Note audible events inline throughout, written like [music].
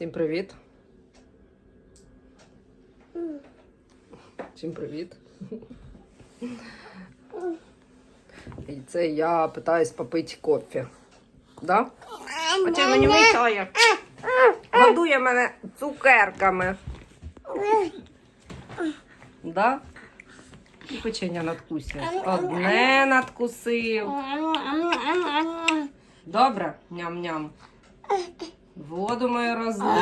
Всім привіт. Всім привіт. І це я питаюсь попити кофе. Да? А чи мені мішає? Годує мене цукерками. Да? І печення надкусив. Одне надкусив. Добре? Ням-ням. Воду мою розлив.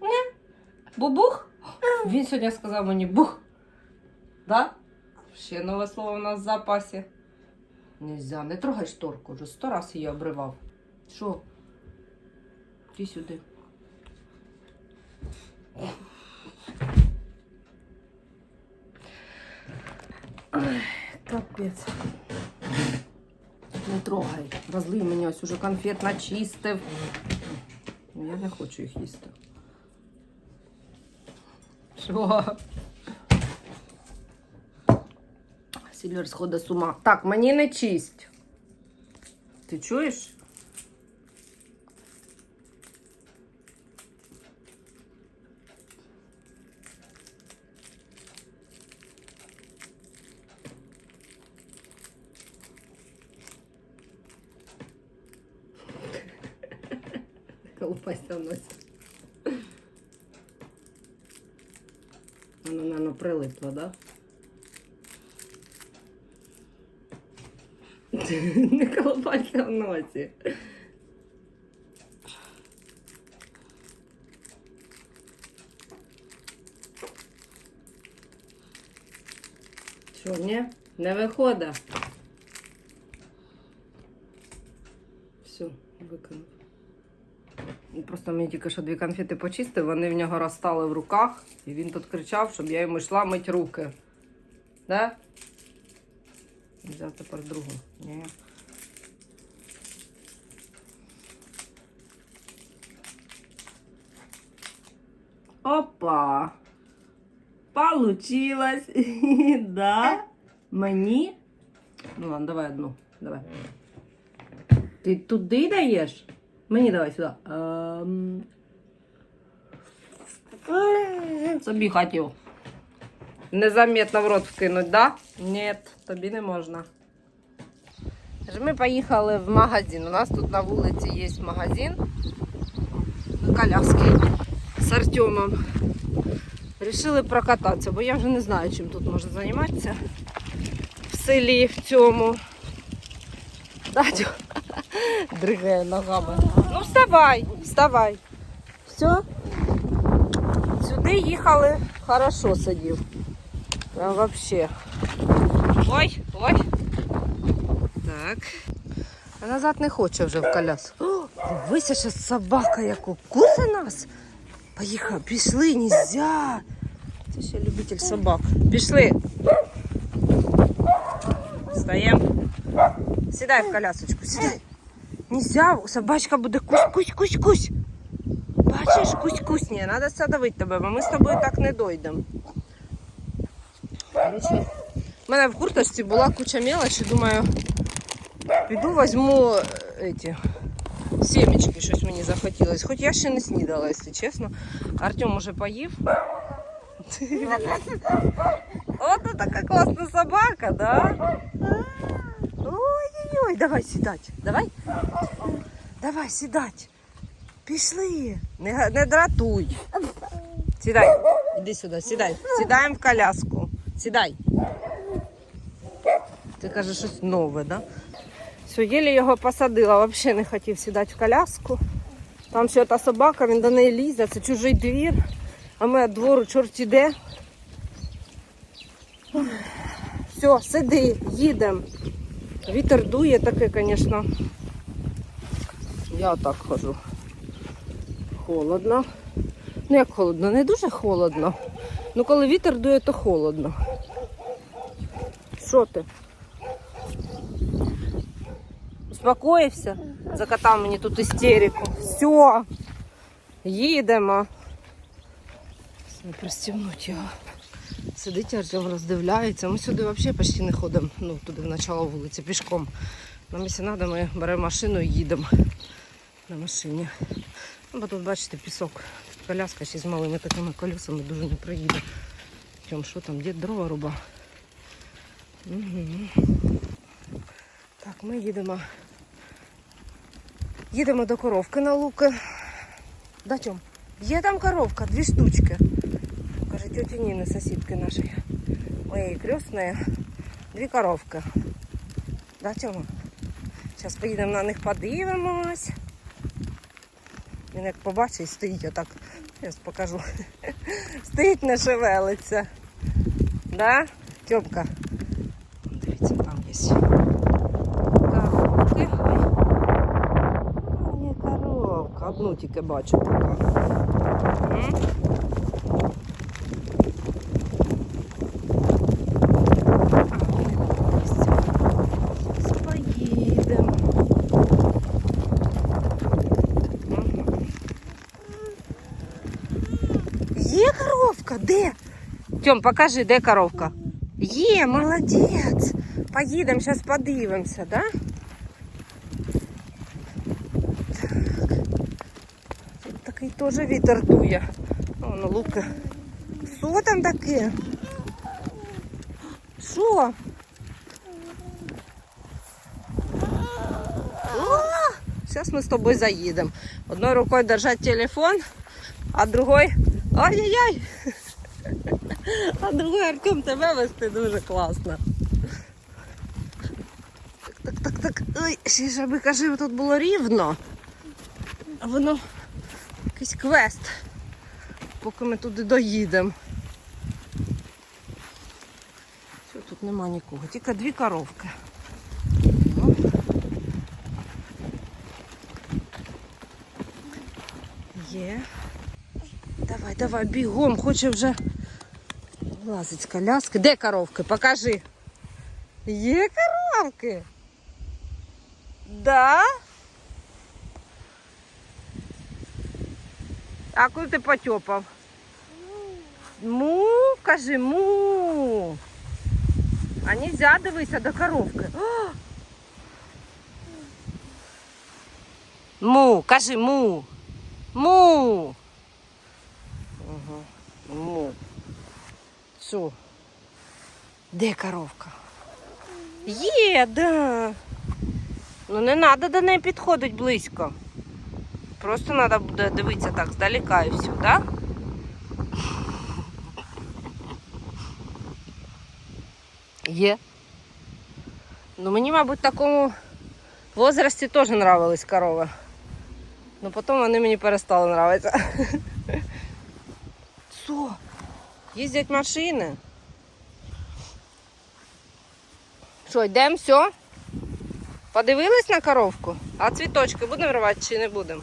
Ні. Бубух? Він сьогодні сказав мені бух. Да? Ще нове слово у нас в запасі. Нельзя, не трогай шторку, вже сто раз її обривав. Що? Іди сюди. Капець. Трогай. Розлив мені ось уже конфет начистив. Ну, я не хочу їх їсти. Що? Сільвер сходить з ума. Так, мені не чисть. Ти чуєш? Колупайся в носі. Воно, наверное, прилипло, да? [laughs] Не колупайся в носі. Що, ні? Не виходить. Все, виконав. Він Просто мені тільки що дві конфети почистив, вони в нього розстали в руках, і він тут кричав, щоб я йому йшла мить руки. Да? Взяв тепер другу. Ні. Опа! Получилось! [laughs] да? Мені? Ну ладно, давай одну. Давай. Ти туди даєш? Мені давай сюди. Ем... Собі хотів. Незаметно в рот вкинуть, да? Ні, тобі не можна. Ми поїхали в магазин. У нас тут на вулиці є магазин. Коляски з Артемом. Рішили прокататися, бо я вже не знаю, чим тут можна займатися. В селі в цьому. Дадю дригає ногами. Ну вставай, вставай. Все. Сюди їхали, хорошо сидів. Прям вообще. Ой, ой. Так. А назад не хоче вже в коляску. О, Дивися, ще собака яку куса нас. Поїхав, пішли, нельзя. Це ще любитель собак. Пішли. Встаємо. Сідай в колясочку, сідай. Нельзя, собачка буде кусь, кусь, кусь, кусь. Бачиш, кусь, кусь. Ні, треба садовити тебе, бо ми з тобою так не дойдемо. Короче, У мене в курточці була куча мелочі, думаю, піду візьму е, эти, сімечки, щось мені захотілось. Хоч я ще не снідала, якщо чесно. Артем уже поїв. [laughs] От така класна собака, да? Ой-ой-ой, давай сідать. Давай. Давай сідать. Пішли. Не, не дратуй. Сідай. Іди сюди, сідай. Сідаємо в коляску. Сідай. Ти кажеш щось нове, да? Все, єлі його посадила, взагалі не хотів сідати в коляску. Там ще та собака, він до неї лізе, це чужий двір, а ми від двору чорт іде. Все, сиди, їдемо. Вітер дує таке, звісно. Я отак ходжу. Холодно. Ну як холодно, не дуже холодно. Ну коли вітер дує, то холодно. Що ти? Успокоївся? Закатав мені тут істерику. Все. Їдемо. Все, пристібнуть його. Сидить Артем роздивляється. Ми сюди взагалі почти не ходимо. Ну, туди в начало вулиці пішком. Нам якщо треба, ми беремо машину і їдемо на машині. Ну, бо тут, бачите, пісок. Тут коляска ще з малими такими колесами дуже не проїде. Тьом, що там, дід дрова руба. Угу. Так, ми їдемо. Їдемо до коровки на луки. Да? Є там коровка, дві штучки. Каже, тьоті Ніни, сусідки нашої. Моєї крестної. Дві коровки. Да, Тьома? Зараз поїдемо на них подивимось. Він як побачить, стоїть отак. Зараз покажу. [laughs] Стоїть, не шевелиться. Да? Тьомка? Дивіться, там є. Коровки. А, коровка. Одну тільки бачу поки. Є коровка? Де? Тьом, покажи, де коровка? Є, молодець. Поїдемо, зараз подивимося, да? Так. Тут такий теж вітер дує. Воно лука. Що там таке? Що? Зараз ми з тобою заїдемо. Одною рукою держати телефон, а другой. Ай-яй-яй! А другой Артем тебе вести дуже класно. Так, так, так. Ой, ще ж аби кажи, тут було рівно. А воно якийсь квест, поки ми туди доїдемо. Все, тут нема нікого, тільки дві коровки. Ну. Є. Давай, давай, бігом, хоче вже лазить з коляски. Де коровки? Покажи. Є коровки. Да? А коли ти потьопав? Му, кажи, му. А нельзя дивися до коровки. О! Му, кажи му. Му. Му. Що? Де коровка? Є, да. Ну не треба до неї підходити близько. Просто треба буде дивитися так здалека і все, да? Є. Ну мені, мабуть, в такому возрасті теж нравились корови. Ну потім вони мені перестали нравитися. [laughs] Їздять машини. Що, йдемо, все? Подивились на коровку? А цвіточки будемо рвати чи не будемо?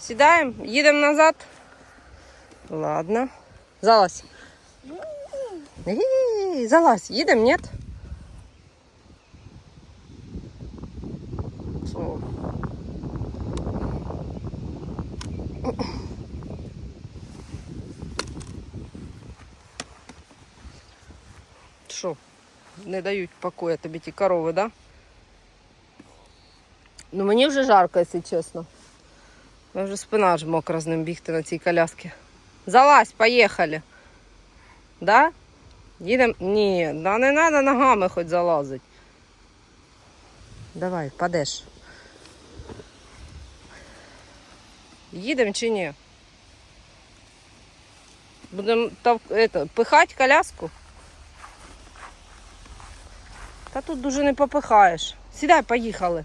Сідаємо, їдемо назад. Ладно. Залазь. Залазь, їдемо, ні? Що? Що? Не дають покоя тобі ті корови, да? Ну мені вже жарко, якщо чесно. Мене вже спина аж мокра з ним бігти на цій коляскі. Залазь, поїхали. Да? Їдемо? Ні, да не треба ногами хоч залазити. Давай, падеш. Їдемо чи ні? Будемо пихати коляску? Та тут дуже не попихаєш. Сідай, поїхали.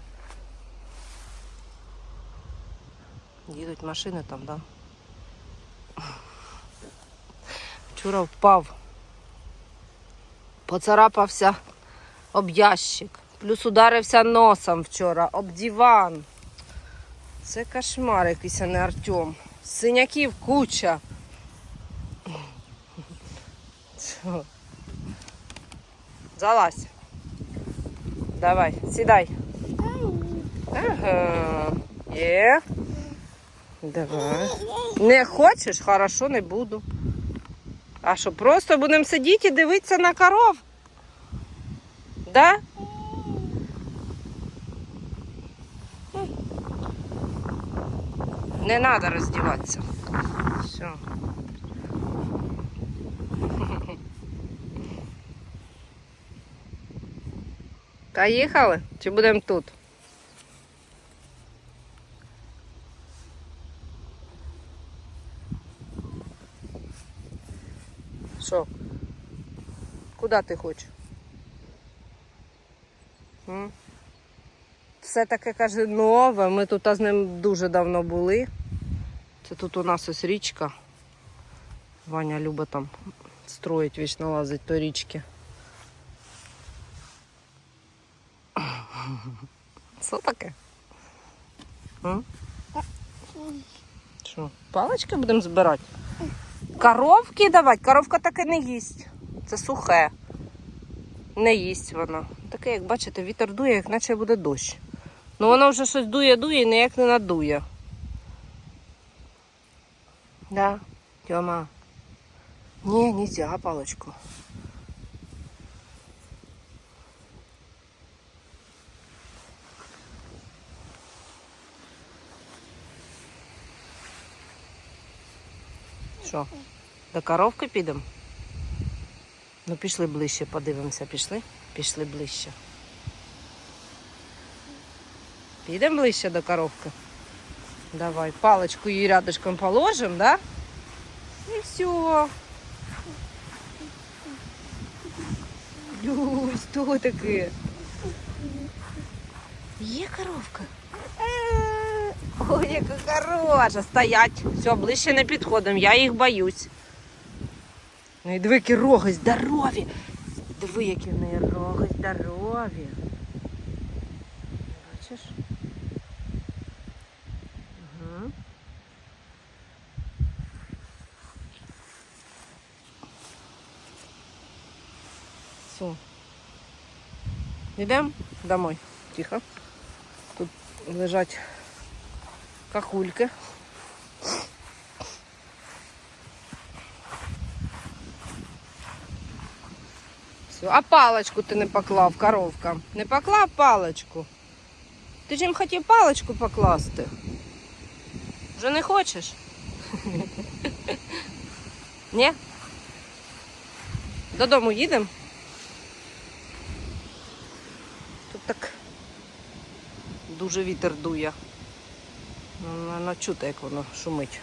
Їдуть машини там, да? Вчора впав. Поцарапався об ящик. Плюс ударився носом вчора, об диван. Це кошмар якийсь, а не Артем. Синяків куча. Залазь. Давай, сідай. Ага. Є. Давай. Не хочеш? Хорошо, не буду. А що, просто будемо сидіти і дивитися на коров? Да? Не треба роздіватися. Все. Поїхали? Чи будемо тут? Що? Куди ти хочеш? М? Все таке каже нове. Ми тут з ним дуже давно були. Це тут у нас ось річка. Ваня любить там строїть, вічно лазить до річки. Що таке? М? Що, палички будемо збирати? Коровки давати? Коровка таке не їсть. Це сухе. Не їсть вона. Таке, як бачите, вітер дує, як наче буде дощ. Ну воно вже щось дує-дує і ніяк не надує. Да, Тьома. Ні, нельзя паличку. Що, до коровки підемо? Ну, пішли ближче, подивимося, пішли? Пішли ближче. Підемо ближче до коровки. Давай, паличку її рядышком положимо, да? І все. Люсь, хто таке? Є коровка. Ой, яка хороша. Стоять. Все, ближче не підходимо, я їх боюсь. Ну і диви, які роги здорові. Диви, які в неї роги здорові. Бачиш? Угу. Все. Йдемо домой. Тихо. Тут лежать кахульки. Все. А паличку ти не поклав, коровка. Не поклав паличку. Ти їм хотів паличку покласти. Вже не хочеш? [laughs] Ні? Додому їдемо? Тут так дуже вітер дує. Воно чути, як воно шумить.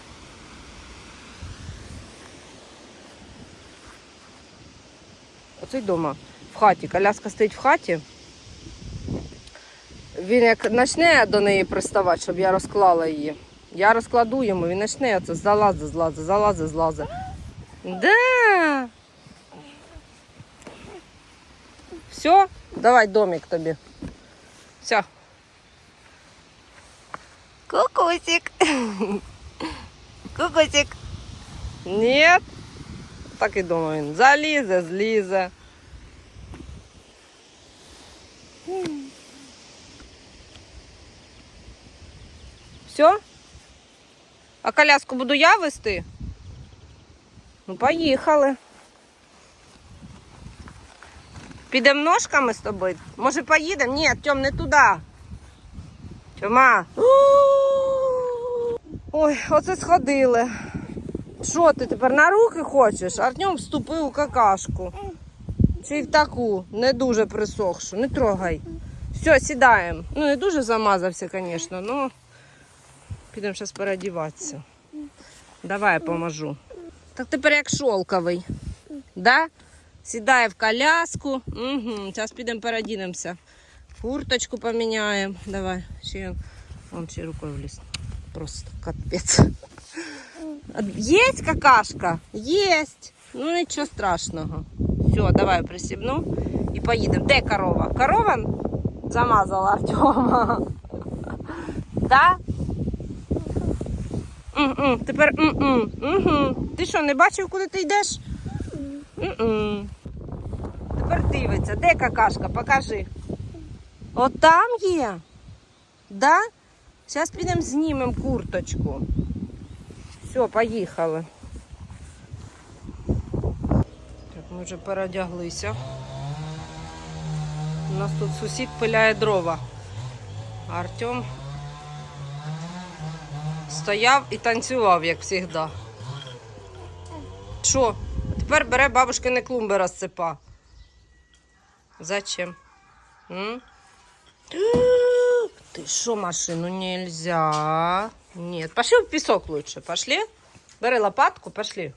Оцей дома в хаті. Коляска стоїть в хаті. Він як почне до неї приставати, щоб я розклала її. Я розкладу йому, він почне це залазить, злазить, залазить, злазить. Да. Все, давай домик тобі. Все. Кукусик. Кукусик. Нет. Так і думаю, він залізе, злізе. Все? А коляску буду я вести? Ну, поїхали. Підемо ножками з тобою? Може поїдемо? Ні, Тьом, не туди. Тьома. Ой, оце сходили. Що ти тепер на руки хочеш? Артем вступив у какашку. Чи в таку, не дуже присохшу, не трогай. Все, сідаємо. Ну, не дуже замазався, звісно, але підемо зараз переодіватися. Давай я поможу. Так тепер як шолковий. Да? Сідає в коляску. Угу. Зараз підемо переодінемося. Курточку поміняємо. Давай. Ще он ще рукою вліз. Просто капець. Есть какашка? Есть. Ну нічого страшного. Все, давай присібну і поїдемо. Де корова? Корова замазала Артема. Да? Тепер. Угу. Ти що, не бачив, куди ти йдеш? М-м. Тепер дивиться, де какашка? Покажи. От там є. Да? Зараз підемо знімемо курточку. Все, поїхали. Так, ми вже переодяглися. У нас тут сусід пиляє дрова. Артем Стояв і танцював, як завжди. Що? Тепер бере бабушкини клумби розсипа. Зачем? М? Ты что, машину нельзя? Нет. Пошли в песок лучше. Пошли. Бери лопатку, пошли.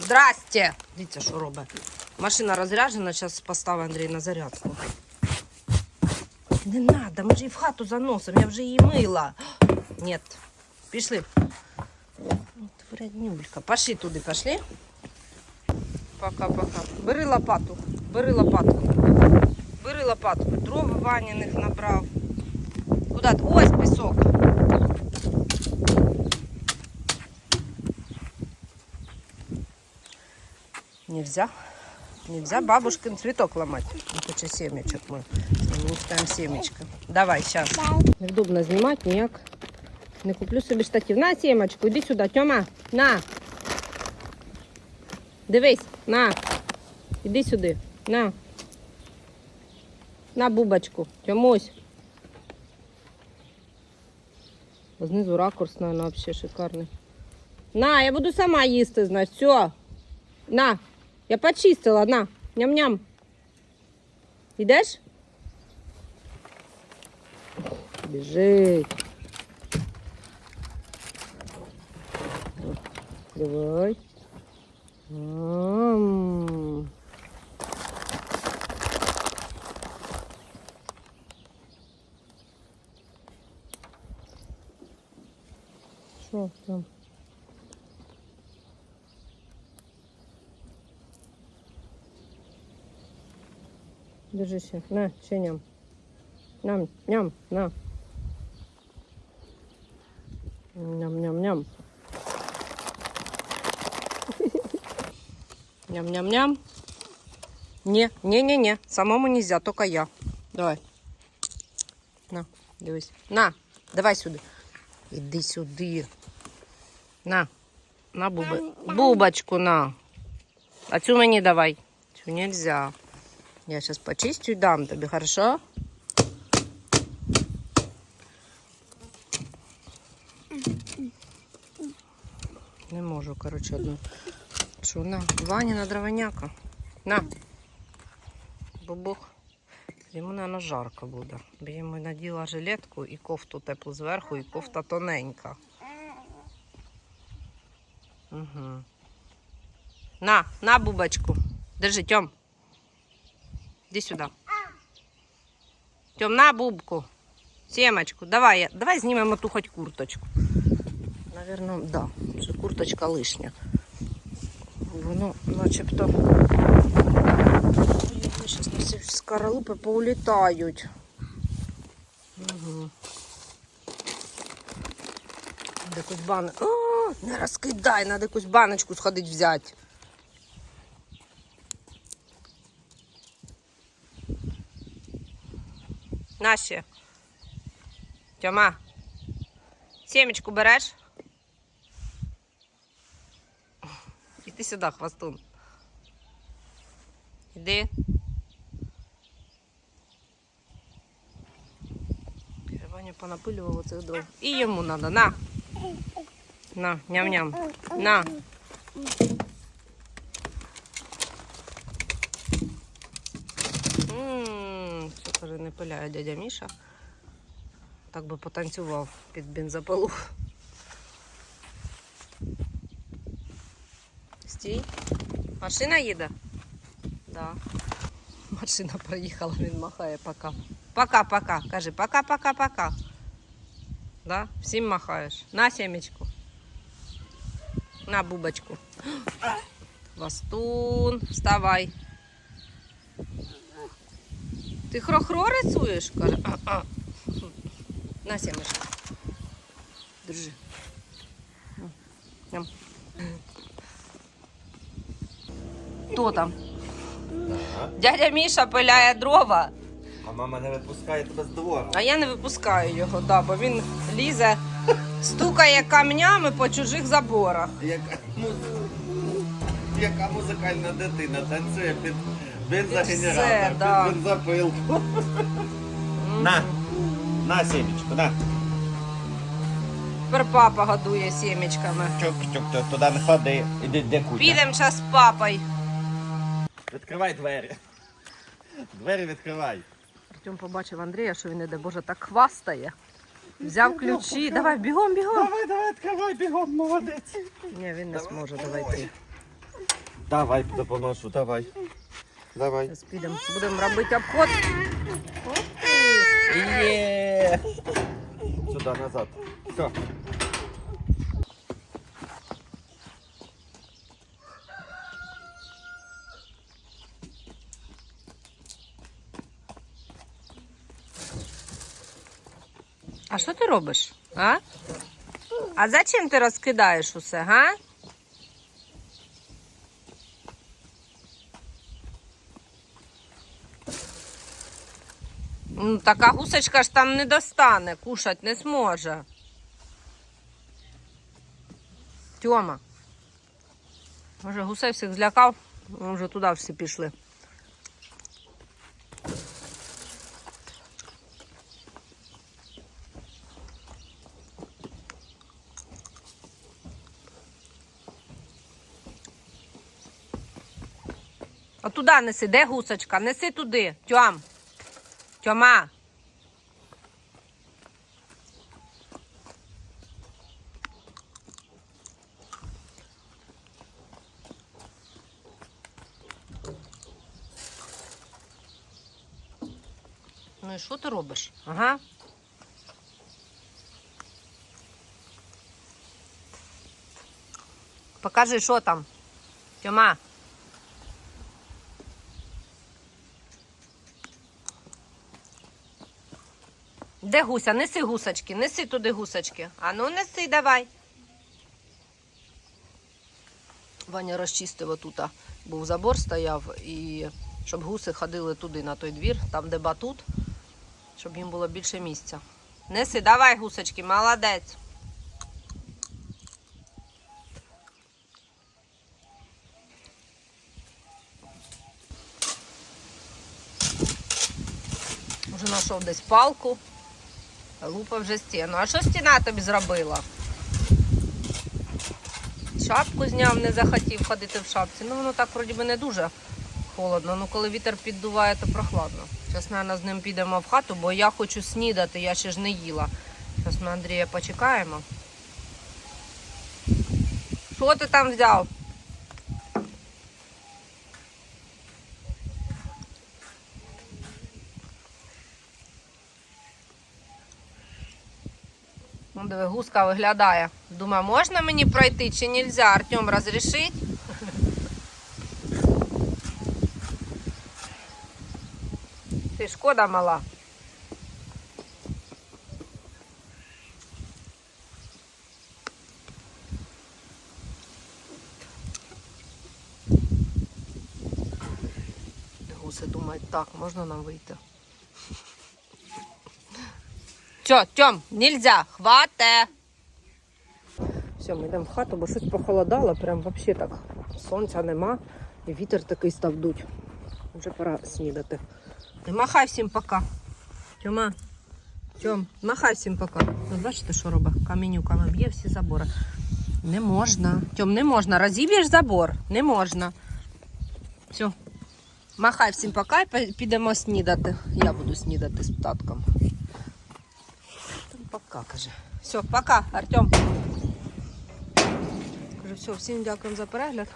Здрасте! Дивіться, що робить. Машина розряджена, зараз поставив Андрій на зарядку. Не надо, ми ж її в хату заносимо, я вже її мила. Нет. Пішли. От вреднюлька. Пошли туди, пошли. Пока-пока. Бери лопату. Бери лопатку. Лопатку. Дров Ваніних набрав. Куда? Ось пісок. Нельзя. Нельзя бабушкин цветок ломать. Он хоче семечек мы. Мы ставим семечко. Давай, сейчас. Невдобно знімати, ніяк. Не куплю собі штатів. На, сімочку, іди сюди, Тьома. На. Дивись, на. Іди сюди. На. На бубочку. Тьомусь. Знизу ракурс, наверное, вообще шикарний. На, я буду сама їсти, значить. Все. На. Я почистила, на. Ням-ням. Ідеш? Біжить. Давай. Ам. Що там? Держи ще. На, ще ням. Ням, ням, на. Ням-ням-ням. Ням-ням-ням. [laughs] Не, не-не-не. Самому нельзя, только я. Давай. На, дивись. На, давай сюди. Іди сюди. На. На буби. Бубочку на. А цю мені давай. Цю нельзя. Я сейчас почистю и дам тебе, хорошо? Не можу, коротше, одну. Що на? Ваніна дровоняка. На. Бубух. Йому, мабуть, жарко буде. Бо йому наділа жилетку і кофту теплу зверху, і кофта тоненька. Угу. На, на бубочку. Держи, Тьом. Иди сюда. Тем на бубку. Семочку. Давай, давай знімемо ту хоч курточку. Наверно, да. Курточка лишня. Воно начебто. Зараз на всі скорлупи поулітають. Угу. Якусь бан... О, не розкидай, треба якусь баночку сходити взяти. Наші. Тьома. Семечку береш? Іди сюди, хвостун. Іди. Ваня понапилював оцих дров. І йому треба. На. На, ням-ням. На. Що каже, не пиляє дядя Міша. Так би потанцював під бензопилу. Стій. Машина їде? Да. Машина проїхала, він махає пока. Пока-пока. Кажи пока-пока-пока. Да? Всім махаєш. На сімечку. На бубочку. Вастун, вставай. Ти хро-хро рисуєш? Каже. А-а. На сімечку. Держи. Ням. Хто там? Дядя Міша пиляє дрова, А мама не випускає тебе з двору. а я не випускаю його, да, бо він лізе, стукає камнями по чужих заборах. Яка, Яка музикальна дитина танцює під бензогенератор, Все, під да. бензопилку. На. На сімечку, на. Тепер папа годує сімечками. Чук-чук, ти туди не ходи. Іди, де кутя. Підемо зараз з папою. Відкривай двері. Двері відкривай. Артем побачив Андрія, що він іде, боже, так хвастає. Взяв ключі. Давай, бігом, бігом. Давай, давай, відкривай, бігом, молодець. Ні, він не зможе, давай ти. Давай, допоможу, давай. Давай. Зараз підемо, будемо робити обход. Є. Сюди, назад. Все. Робиш? А? А зачем ти розкидаєш усе, га? Ну, така гусочка ж там не достане, кушать не зможе. Тьома. Може, гусей всіх злякав, вже туди всі пішли. А туди неси, де гусочка? Неси туди, Тьом. Тьома. Ну і що ти робиш? Ага. Покажи, що там. Тьома. Де гуся? Неси гусочки, неси туди гусочки. А ну неси давай. Ваня розчистив отут, був забор стояв, і щоб гуси ходили туди, на той двір, там, де батут, щоб їм було більше місця. Неси, давай, гусочки, молодець. Вже знайшов десь палку. Лупа вже стіну. А що стіна тобі зробила? Шапку зняв, не захотів ходити в шапці. Ну, воно так вроді би не дуже холодно. Ну, коли вітер піддуває, то прохладно. Зараз, мабуть, з ним підемо в хату, бо я хочу снідати, я ще ж не їла. Зараз ми Андрія почекаємо. Що ти там взяв? Диви, гуска виглядає. Думаю, можна мені пройти чи нельзя? Артем розрішить? Ти шкода мала. Гуси думають, так, можна нам вийти. Тьо, Тьом, нельзя, хвате. Все, ми йдемо в хату, бо щось похолодало, прям взагалі так. Сонця нема, і вітер такий став дуть. Вже пора снідати. Ти махай всім пока. Тьома, Тьом, махай всім пока. Ви бачите, що робить? Камінюками б'є всі забори. Не можна. Тьом, не можна. Розіб'єш забор. Не можна. Все. Махай всім пока і підемо снідати. Я буду снідати з татком. Пока, каже. Все, пока, Артем. Кажу, все, всім дякуємо за перегляд.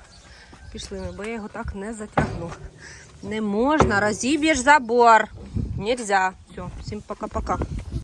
Пішли ми, бо я його так не затягну. Не можна, розіб'єш забор. Нельзя. Все, всім пока-пока.